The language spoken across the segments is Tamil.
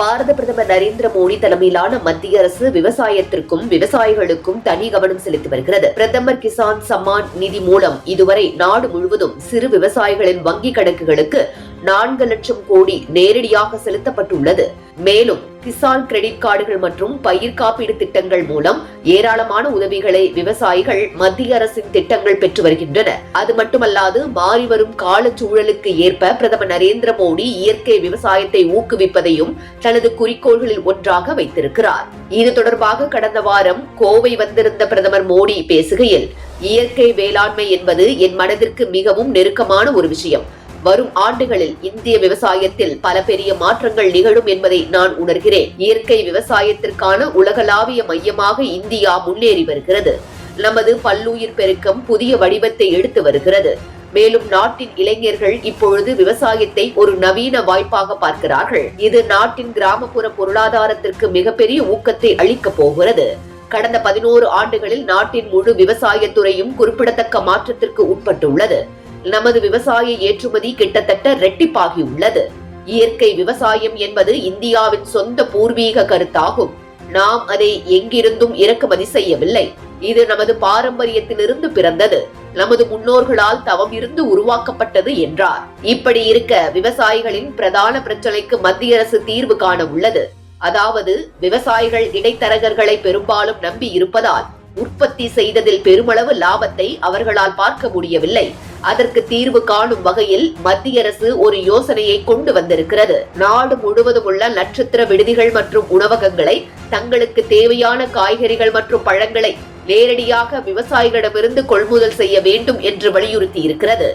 பாரத பிரதமர் நரேந்திர மோடி தலைமையிலான மத்திய அரசு விவசாயத்திற்கும் விவசாயிகளுக்கும் தனி கவனம் செலுத்தி வருகிறது. பிரதமர் கிசான் சம்மான் நிதி மூலம் இதுவரை நாடு முழுவதும் சிறு விவசாயிகளின் வங்கி கணக்குகளுக்கு நான்கு லட்சம் கோடி நேரடியாக செலுத்தப்பட்டுள்ளது. மேலும் கிசான் கிரெடிட் கார்டுகள் மற்றும் பயிர் காப்பீடு திட்டங்கள் மூலம் ஏராளமான உதவிகளை விவசாயிகள் மத்திய அரசின் திட்டங்கள் பெற்று வருகின்றன. அது மட்டுமல்லாது மாறி வரும் காலச்சூழலுக்கு ஏற்ப பிரதமர் நரேந்திர மோடி இயற்கை விவசாயத்தை ஊக்குவிப்பதையும் தனது குறிக்கோள்களில் ஒன்றாக வைத்திருக்கிறார். இது தொடர்பாக கடந்த வாரம் கோவை வந்திருந்த பிரதமர் மோடி பேசுகையில் இயற்கை வேளாண்மை என்பது என் மனதிற்கு மிகவும் நெருக்கமான ஒரு விஷயம். வரும் ஆண்டுகளில் இந்திய விவசாயத்தில் பல பெரிய மாற்றங்கள் நிகழும் என்பதை நான் உணர்கிறேன். இயற்கை விவசாயத்திற்கான உலகளாவிய மையமாக இந்தியா முன்னேறி வருகிறது. நமது பல்லுயிர் பெருக்கம் புதிய வடிவத்தை எடுத்து வருகிறது. மேலும் நாட்டின் இளைஞர்கள் இப்பொழுது விவசாயத்தை ஒரு நவீன வாய்ப்பாக பார்க்கிறார்கள். இது நாட்டின் கிராமப்புற பொருளாதாரத்திற்கு மிகப்பெரிய ஊக்கத்தை அளிக்கப் போகிறது. கடந்த பதினோரு ஆண்டுகளில் நாட்டின் முழு விவசாயத்துறையும் குறிப்பிடத்தக்க மாற்றத்திற்கு உட்பட்டுள்ளது. நமது விவசாய ஏற்றுமதி கிட்டத்தட்ட ரெட்டிப்பாகியுள்ளது இயற்கை விவசாயம் என்பது இந்தியாவின் சொந்த பூர்வீக கருத்தாகும். நாம் அதை எங்கிருந்தும் இறக்குமதி செய்யவில்லை. இது நமது பாரம்பரியத்திலிருந்து பிறந்தது. நமது முன்னோர்களால் தவம் இருந்து உருவாக்கப்பட்டது என்றார். இப்படி இருக்க விவசாயிகளின் பிரதான பிரச்சனைக்கு மத்திய அரசு தீர்வு காண உள்ளது. அதாவது விவசாயிகள் இடைத்தரகர்களை பெரும்பாலும் நம்பி இருப்பதால் உற்பத்தி செய்ததில் பெருமளவு லாபத்தை அவர்களால் பார்க்க முடியவில்லை. அதற்கு தீர்வு காணும் வகையில் மத்திய அரசு ஒரு யோசனையை கொண்டு வந்திருக்கிறது. நாடு முழுவதும் உள்ள நட்சத்திர விடுதிகள் மற்றும் உணவகங்களை தங்களுக்கு தேவையான காய்கறிகள் மற்றும் பழங்களை நேரடியாக விவசாயிகளிடமிருந்து கொள்முதல் செய்ய வேண்டும் என்று வலியுறுத்தி இருக்கிறது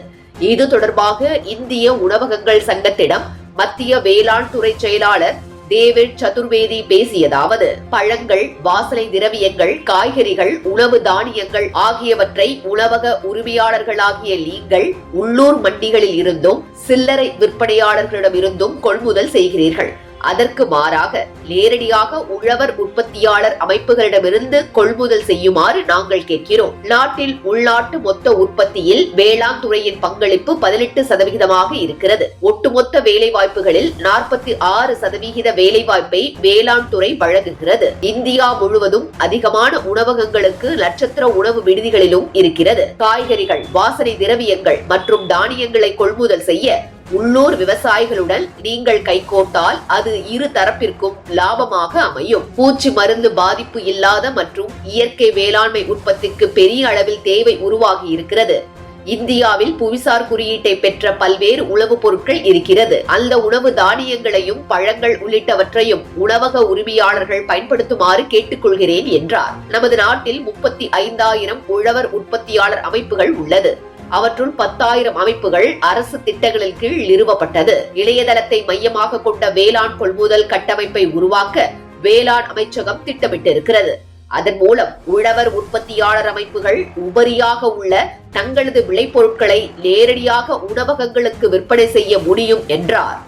இது தொடர்பாக இந்திய உணவகங்கள் சங்கத்திடம் மத்திய வேளாண் துறை செயலாளர் டேவிட் சதுர்வேதி பேசியதாவது பழங்கள் வாசனை திரவியங்கள் காய்கறிகள் உணவு தானியங்கள் ஆகியவற்றை உணவக உரிமையாளர்களாகிய நீங்கள் உள்ளூர் மண்டிகளில் இருந்தும் சில்லறை விற்பனையாளர்களிடம் இருந்தும் கொள்முதல் செய்கிறீர்கள். அதற்கு மாறாக நேரடியாக உழவர் உற்பத்தியாளர் அமைப்புகளிடமிருந்து கொள்முதல் செய்யுமாறு நாங்கள் கேட்கிறோம். நாட்டில் உள்நாட்டு மொத்த உற்பத்தியில் வேளாண் துறையின் பங்களிப்பு பதினெட்டு சதவிகிதமாக இருக்கிறது. ஒட்டுமொத்த வேலை வாய்ப்புகளில் நாற்பத்தி ஆறு சதவிகித வேலை வாய்ப்பை வேளாண் துறை வழங்குகிறது. இந்தியா முழுவதும் அதிகமான உணவகங்களுக்கு நட்சத்திர உணவு விடுதிகளிலும் இருக்கிறது. காய்கறிகள் வாசனை திரவியங்கள் மற்றும் தானியங்களை கொள்முதல் செய்ய உள்ளூர் விவசாயிகளுடன் நீங்கள் கைகோட்டால் அது இரு தரப்பிற்கும் லாபமாக அமையும். பூச்சி மருந்து பாதிப்பு இல்லாத மற்றும் இயற்கை வேளாண்மை உற்பத்திக்கு பெரிய அளவில் தேவை உருவாகி இருக்கிறது. இந்தியாவில் புவிசார் குறியீட்டை பெற்ற பல்வேறு உணவுப் பொருட்கள் இருக்கிறது. அந்த உணவு தானியங்களையும் பழங்கள் உள்ளிட்டவற்றையும் உணவக உரிமையாளர்கள் பயன்படுத்துமாறு கேட்டுக்கொள்கிறேன் என்றார். நமது நாட்டில் முப்பத்தி ஐந்தாயிரம் உழவர் உற்பத்தியாளர் அமைப்புகள் உள்ளது. அவற்றுள் பத்தாயிரம் அமைப்புகள் அரசு திட்டங்களின் கீழ் நிறுவப்பட்டது. இணையதளத்தை மையமாக கொண்ட வேளாண் கொள்முதல் கட்டமைப்பை உருவாக்க வேளாண் அமைச்சகம் திட்டமிட்டிருக்கிறது. அதன் மூலம் உழவர் உற்பத்தியாளர் அமைப்புகள் உபரியாக உள்ள தங்களது விளைபொருட்களை நேரடியாக உணவகங்களுக்கு விற்பனை செய்ய முடியும் என்றார்.